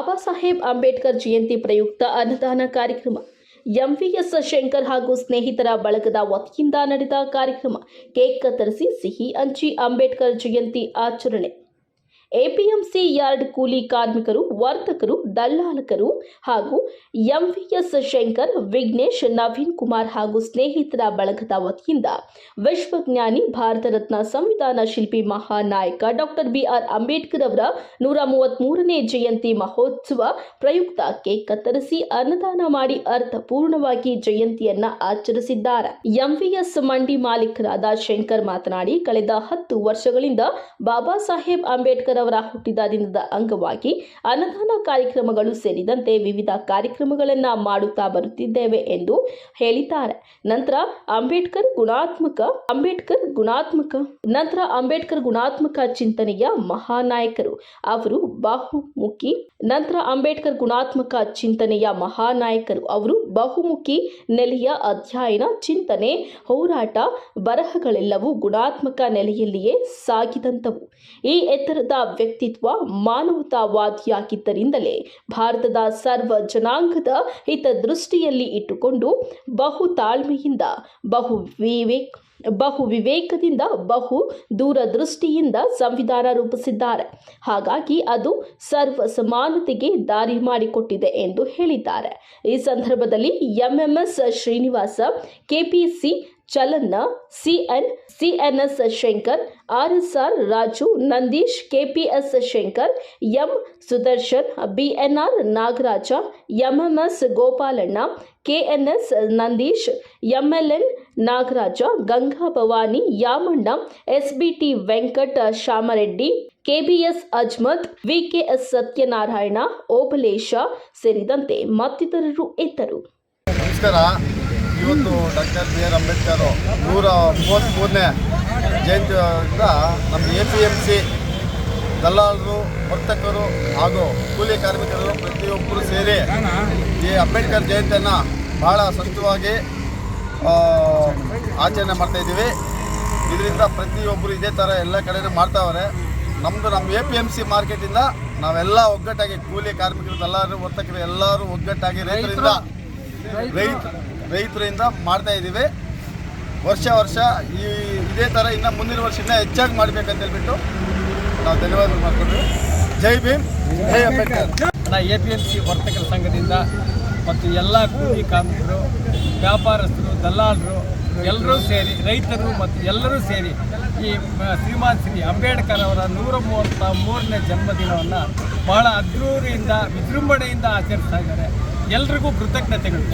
ಬಾಬಾ ಸಾಹೇಬ್ ಅಂಬೇಡ್ಕರ್ ಜಯಂತಿ ಪ್ರಯುಕ್ತ ಅನ್ನದಾನ ಕಾರ್ಯಕ್ರಮ. ಎಂವಿಎಸ್ ಶಂಕರ್ ಹಾಗೂ ಸ್ನೇಹಿತರ ಬಳಗದ ವತಿಯಿಂದ ನಡೆದ ಕಾರ್ಯಕ್ರಮ. ಕೇಕ್ ಕತ್ತರಿಸಿ ಸಿಹಿ ಹಂಚಿ ಅಂಬೇಡ್ಕರ್ ಜಯಂತಿ ಆಚರಣೆ. ಎಪಿಎಂಸಿ ಯಾರ್ಡ್ ಕೂಲಿ ಕಾರ್ಮಿಕರು, ವರ್ತಕರು ದಲ್ಲಾಲಕರು ಹಾಗೂ ಎಂವಿಎಸ್ ಶಂಕರ್, ವಿಘ್ನೇಶ್, ನವೀನ್ ಕುಮಾರ್ ಹಾಗೂ ಸ್ನೇಹಿತರ ಬಳಗದ ವತಿಯಿಂದ ವಿಶ್ವಜ್ಞಾನಿ ಭಾರತ ರತ್ನ ಸಂವಿಧಾನ ಶಿಲ್ಪಿ ಮಹಾನಾಯಕ ಡಾಕ್ಟರ್ ಬಿಆರ್ ಅಂಬೇಡ್ಕರ್ ಅವರ ನೂರ ಮೂವತ್ಮೂರನೇ ಜಯಂತಿ ಮಹೋತ್ಸವ ಪ್ರಯುಕ್ತ ಕೇಕ್ ಕತ್ತರಿಸಿ ಅನ್ನದಾನ ಮಾಡಿ ಅರ್ಥಪೂರ್ಣವಾಗಿ ಜಯಂತಿಯನ್ನ ಆಚರಿಸಿದ್ದಾರೆ. ಎಂವಿಎಸ್ ಮಂಡಿ ಮಾಲೀಕರಾದ ಶಂಕರ್ ಮಾತನಾಡಿ, ಕಳೆದ ಹತ್ತು ವರ್ಷಗಳಿಂದ ಬಾಬಾ ಸಾಹೇಬ್ ಅಂಬೇಡ್ಕರ್ ಅವರ ಹುಟ್ಟಿದ ದಿನದ ಅಂಗವಾಗಿ ಅನ್ನದಾನ ಕಾರ್ಯಕ್ರಮಗಳು ಸೇರಿದಂತೆ ವಿವಿಧ ಕಾರ್ಯಕ್ರಮಗಳನ್ನು ಮಾಡುತ್ತಾ ಬರುತ್ತಿದ್ದೇವೆ ಎಂದು ಹೇಳಿದ್ದಾರೆ. ನಂತರ ಅಂಬೇಡ್ಕರ್ ಗುಣಾತ್ಮಕ ಅಂಬೇಡ್ಕರ್ ಗುಣಾತ್ಮಕ, ನಂತರ ಅಂಬೇಡ್ಕರ್ ಗುಣಾತ್ಮಕ ಚಿಂತನೆಯ ಮಹಾನಾಯಕರು. ಅವರು ಬಹುಮುಖಿ, ನಂತರ ಅಂಬೇಡ್ಕರ್ ಗುಣಾತ್ಮಕ ಚಿಂತನೆಯ ಮಹಾನಾಯಕರು. ಅವರು ಬಹುಮುಖಿ ನೆಲೆಯ ಅಧ್ಯಯನ, ಚಿಂತನೆ, ಹೋರಾಟ, ಬರಹಗಳೆಲ್ಲವೂ ಗುಣಾತ್ಮಕ ನೆಲೆಯಲ್ಲಿಯೇ ಸಾಗಿದಂಥವು. ಈ ಎತ್ತರದ ವ್ಯಕ್ತಿತ್ವ ಮಾನವತಾವಾದಿಯಾಗಿದ್ದರಿಂದಲೇ ಭಾರತದ ಸರ್ವ ಜನಾಂಗದ ಹಿತದೃಷ್ಟಿಯಲ್ಲಿ ಇಟ್ಟುಕೊಂಡು ಬಹು ತಾಳ್ಮೆಯಿಂದ ಬಹು ವಿವೇಕ್ ಬಹು ವಿವೇಕದಿಂದ, ಬಹು ದೂರದೃಷ್ಟಿಯಿಂದ ಸಂವಿಧಾನ ರೂಪಿಸಿದ್ದಾರೆ. ಹಾಗಾಗಿ ಅದು ಸರ್ವ ಸಮಾನತೆಗೆ ದಾರಿ ಮಾಡಿಕೊಟ್ಟಿದೆ ಎಂದು ಹೇಳಿದ್ದಾರೆ. ಈ ಸಂದರ್ಭದಲ್ಲಿ MMS Srinivasa, KPC Chalanna, CN, CNS Shankar, RSR Raju, Nandish, KPS Shankar, M Sudarshan, BNR Nagaraja, MMS Gopalanna, KNS Nandish, MLN Nagaraja, Ganga Bhavani, Yamanna, SBT Venkata Shamareddy, KBS Ajmat, VKS Satyanarayana, Obalesha ಸೇರಿದಂತೆ ಮತ್ತಿತರರು ಇದ್ದರು. ನಮಸ್ಕಾರ. ಇವತ್ತು doctor B R Ambedkar ನೂರ ಮೂವತ್ತ್ಮೂರನೇ ಜಯಂತಿಯಿಂದ ನಮ್ಮ A P M C ದಲ್ಲಾಳರು ವರ್ತಕರು ಹಾಗೂ ಕೂಲಿ ಕಾರ್ಮಿಕರು ಪ್ರತಿಯೊಬ್ಬರು ಸೇರಿ ಈ ಅಂಬೇಡ್ಕರ್ ಜಯಂತಿಯನ್ನು ಭಾಳ ಸ್ವಚ್ಛವಾಗಿ ಆಚರಣೆ ಮಾಡ್ತಾಯಿದ್ದೀವಿ ಇದರಿಂದ ಪ್ರತಿಯೊಬ್ಬರು ಇದೇ ಥರ ಎಲ್ಲ ಕಡೆನೂ ಮಾಡ್ತಾವ್ರೆ. ನಮ್ಮದು ನಮ್ಮ ಎ ಪಿ ಎಂ ಸಿ ಮಾರ್ಕೆಟಿಂದ ನಾವೆಲ್ಲ ಒಗ್ಗಟ್ಟಾಗಿ ಕೂಲಿ ಕಾರ್ಮಿಕರು ದಲ್ಲಾರು ವರ್ತಕರು ಎಲ್ಲರೂ ಒಗ್ಗಟ್ಟಾಗಿ ರೈತರಿಂದ ರೈತ ರೈತರಿಂದ ಮಾಡ್ತಾ ಇದ್ದೀವಿ. ವರ್ಷ ವರ್ಷ ಈ ಇದೇ ಥರ ಇನ್ನು ಮುಂದಿನ ವರ್ಷ ಇನ್ನೂ ಹೆಚ್ಚಾಗಿ ಮಾಡಬೇಕಂತ ಹೇಳ್ಬಿಟ್ಟು ನಾವು ಧನ್ಯವಾದ ಮಾಡ್ಕೊಂಡ್ವಿ ಜೈ ಭೀಮ್. ಜೈ ಅಂಬೇಡ್ಕರ್. ನಾ ಎ ಪಿ ಎಂ ಸಿ ವರ್ತಕರ ಸಂಘದಿಂದ ಮತ್ತು ಎಲ್ಲ ಕೂಲಿ ಕಾರ್ಮಿಕರು, ವ್ಯಾಪಾರಸ್ಥರು, ದಲ್ಲಾಳರು ಎಲ್ಲರೂ ಸೇರಿ, ರೈತರು ಮತ್ತು ಎಲ್ಲರೂ ಸೇರಿ ಈ ಶ್ರೀಮಾನ್ ಶ್ರೀ ಅಂಬೇಡ್ಕರ್ ಅವರ ನೂರ ಮೂವತ್ತ ಮೂರನೇ ಜನ್ಮದಿನವನ್ನು ಬಹಳ ಅದ್ಧೂರಿಯಿಂದ, ವಿಜೃಂಭಣೆಯಿಂದ ಆಚರಿಸ್ತಾ ಇದ್ದಾರೆ. ಎಲ್ರಿಗೂ ಕೃತಜ್ಞತೆಗಳು.